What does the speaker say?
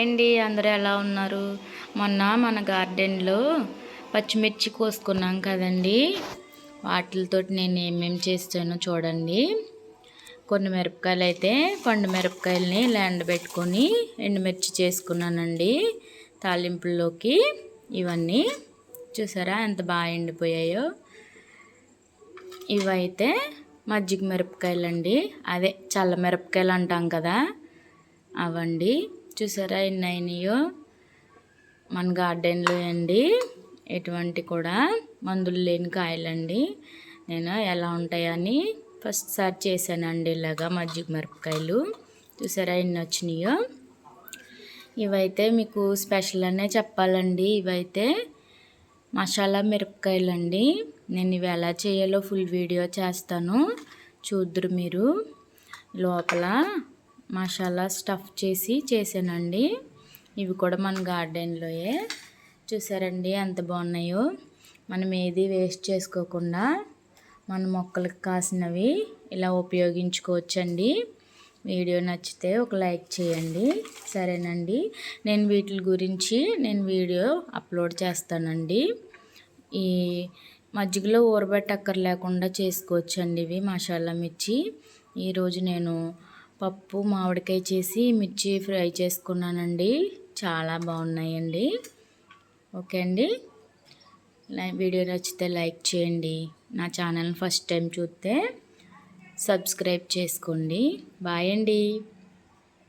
అండి అందరూ ఎలా ఉన్నారు? మొన్న మన గార్డెన్లో పచ్చిమిర్చి కోసుకున్నాం కదండి. వాటితో నేను ఏమేమి చేస్తానో చూడండి. కొన్ని మిరపకాయలు అయితే కొండ మిరపకాయలని ల్యాండ్ పెట్టుకొని ఎండుమిర్చి చేసుకున్నానండి. తాలింపుల్లోకి ఇవన్నీ. చూసారా ఎంత బాగా ఎండిపోయాయో? ఇవైతే మజ్జిగ మిరపకాయలు అండి అదే చల్ల మిరపకాయలు అంటాం కదా అవండి. చూసారా? ఎన్ని అయినాయో మన గార్డెన్లో అండి. ఎటువంటి కూడా మందులు లేని కాయలండి. నేను ఎలా ఉంటాయని ఫస్ట్ సారి చేశానండి ఇలాగా మజ్జిగ మిరపకాయలు. చూసారా? ఎన్ని వచ్చినాయో ఇవైతే మీకు స్పెషల్ అనే చెప్పాలండి. ఇవైతే మసాలా మిరపకాయలు అండి నేను ఇవి ఎలా చేయాలో ఫుల్ వీడియో చేస్తాను. చూద్దరు మీరు. లోపల మసాలా స్టఫ్ చేసి చేశానండి. ఇవి కూడా మన గార్డెన్లోయే. చూసారండి ఎంత బాగున్నాయో. మనం ఏది వేస్ట్ చేసుకోకుండా మన మొక్కలకు కాసినవి ఇలా ఉపయోగించుకోవచ్చండి. వీడియో నచ్చితే ఒక లైక్ చేయండి. సరేనండి. నేను వీటి గురించి నేను వీడియో అప్లోడ్ చేస్తానండి. ఈ మజ్జిగలో ఊరబెట్టక్కర్ లేకుండా చేసుకోవచ్చండి ఇవి మసాలా మిర్చి. ఈరోజు నేను పప్పు మామిడికాయ చేసి మిర్చి ఫ్రై చేసుకున్నానండి. చాలా బాగున్నాయండి. ఓకే అండి. వీడియో నచ్చితే లైక్ చేయండి. నా ఛానల్ ఫస్ట్ టైం చూస్తే సబ్స్క్రైబ్ చేసుకోండి. బాయ్ అండి.